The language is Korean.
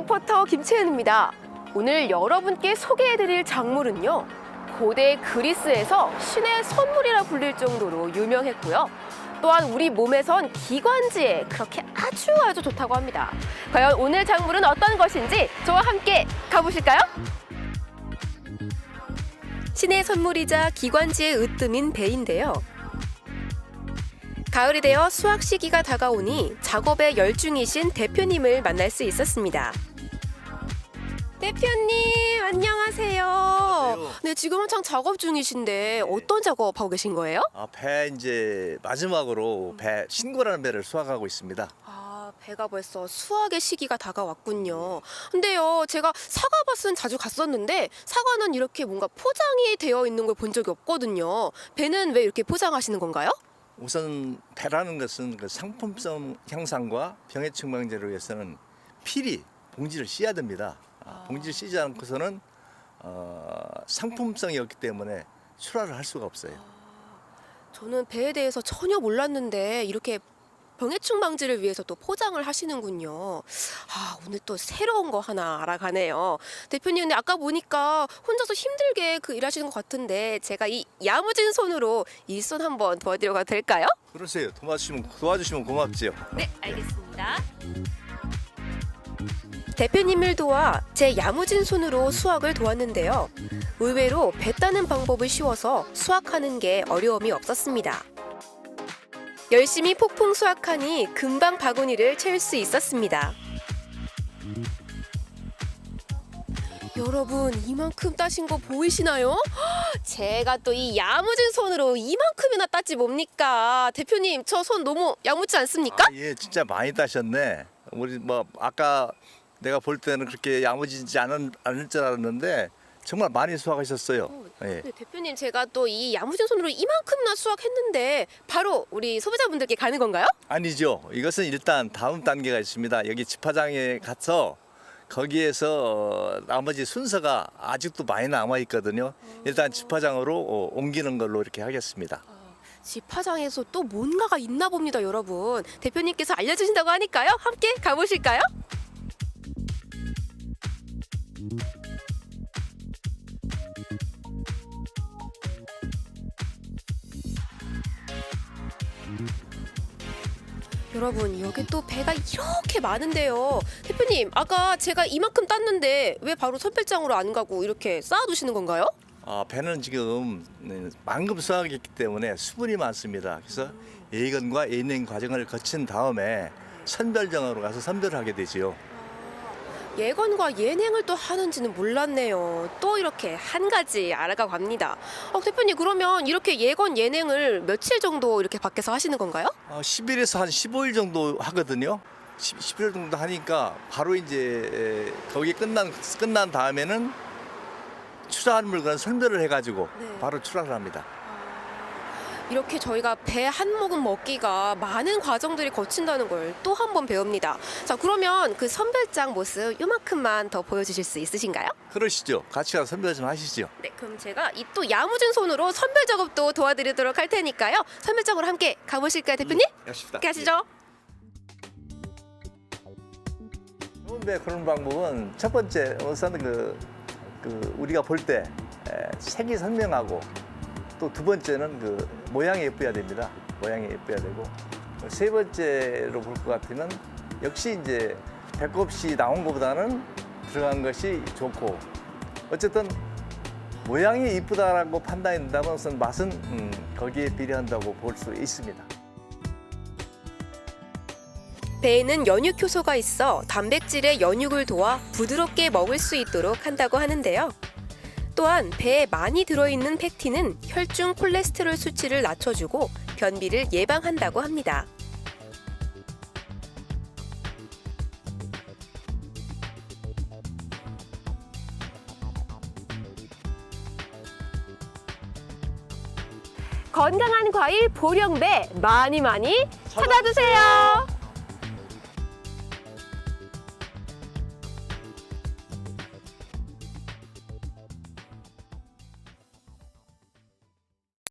안녕하세요. 김채은입니다. 오늘 여러분께 소개해드릴 작물은요. 고대 그리스에서 신의 선물이라 불릴 정도로 유명했고요. 또한 우리 몸에선 기관지에 그렇게 아주 아주 좋다고 합니다. 과연 오늘 작물은 어떤 것인지 저와 함께 가보실까요? 신의 선물이자 기관지의 으뜸인 배인데요. 가을이 되어 수확 시기가 다가오니 작업에 열중이신 대표님을 만날 수 있었습니다. 대표님 안녕하세요. 네 지금 한창 작업 중이신데 어떤 작업하고 계신 거예요? 아, 배 이제 마지막으로 배 신고라는 배를 수확하고 있습니다. 아 배가 벌써 수확의 시기가 다가왔군요. 근데요 제가 사과밭은 자주 갔었는데 사과는 이렇게 뭔가 포장이 되어 있는 걸 본 적이 없거든요. 배는 왜 이렇게 포장하시는 건가요? 우선 배라는 것은 그 상품성 향상과 병해충 방제를 위해서는 필히 봉지를 씌야 됩니다. 아, 봉지를 씌지 않고서는 어, 상품성이 없기 때문에 출하를 할 수가 없어요. 저는 배에 대해서 전혀 몰랐는데 이렇게 병해충 방지를 위해서 또 포장을 하시는군요. 아, 오늘 또 새로운 거 하나 알아가네요. 대표님, 근데 아까 보니까 혼자서 힘들게 그 일하시는 것 같은데 제가 이 야무진 손으로 일손 한번 도와드려도 될까요? 그러세요. 도와주시면 도와주시면 고맙지요. 네, 알겠습니다. 대표님을 도와 제 야무진 손으로 수확을 도왔는데요. 의외로 배 따는 방법을 쉬워서 수확하는 게 어려움이 없었습니다. 열심히 폭풍 수확하니 금방 바구니를 채울 수 있었습니다. 여러분 이만큼 따신 거 보이시나요? 헉, 제가 또 이 야무진 손으로 이만큼이나 땄지 뭡니까? 대표님 저 손 너무 야무지 않습니까? 아, 예, 진짜 많이 따셨네. 우리 뭐 아까 내가 볼 때는 그렇게 야무지지 않은, 않을 줄 알았는데 정말 많이 수확하셨어요. 예. 네, 대표님 제가 또 이 야무진 손으로 이만큼이나 수확했는데 바로 우리 소비자분들께 가는 건가요? 아니죠. 이것은 일단 다음 단계가 있습니다. 여기 집화장에 가서 거기에서 어, 나머지 순서가 아직도 많이 남아 있거든요. 일단 집화장으로 어, 옮기는 걸로 이렇게 하겠습니다. 집화장에서 또 뭔가가 있나 봅니다, 여러분. 대표님께서 알려주신다고 하니까요. 함께 가보실까요? 여러분 여기 또 배가 이렇게 많은데요 대표님 아까 제가 이만큼 땄는데 왜 바로 선별장으로 안 가고 이렇게 쌓아두시는 건가요? 아, 배는 지금 네, 만금 수확했기 때문에 수분이 많습니다. 그래서 예건과 예냉 과정을 거친 다음에 선별장으로 가서 선별을 하게 되지요. 예건과 예냉을 또 하는지는 몰랐네요. 또 이렇게 한 가지 알아가고 갑니다. 어, 대표님 그러면 이렇게 예건 예냉을 며칠 정도 이렇게 밖에서 하시는 건가요? 어, 10일에서 한 15일 정도 하거든요. 10, 11일 정도 하니까 바로 이제 에, 거기 끝난 끝난 다음에는 출하한 물건 선별을 해가지고 네. 바로 출하를 합니다. 이렇게 저희가 배 한 모금 먹기가 많은 과정들이 거친다는 걸 또 한 번 배웁니다. 자 그러면 그 선별장 모습 요만큼만 더 보여주실 수 있으신가요? 그러시죠. 같이 가서 선별 좀 하시죠. 네, 그럼 제가 이 또 야무진 손으로 선별 작업도 도와드리도록 할 테니까요. 선별장으로 함께 가보실까요, 대표님? 가십시다. 좋은 배 그런 방법은 첫 번째 우선 그, 그 우리가 볼 때 색이 선명하고 또 두 번째는 그 모양이 예뻐야 됩니다. 모양이 예뻐야 되고 세 번째로 볼 것 같으면 역시 이제 배꼽시 나온 것보다는 들어간 것이 좋고 어쨌든 모양이 이쁘다라고 판단이 된다면 우선 맛은 음, 거기에 비례한다고 볼 수 있습니다. 배에는 연육 효소가 있어 단백질의 연육을 도와 부드럽게 먹을 수 있도록 한다고 하는데요. 또한 배에 많이 들어있는 팩틴은 혈중 콜레스테롤 수치를 낮춰주고 변비를 예방한다고 합니다. 건강한 과일 보령배 많이 많이 찾아주세요.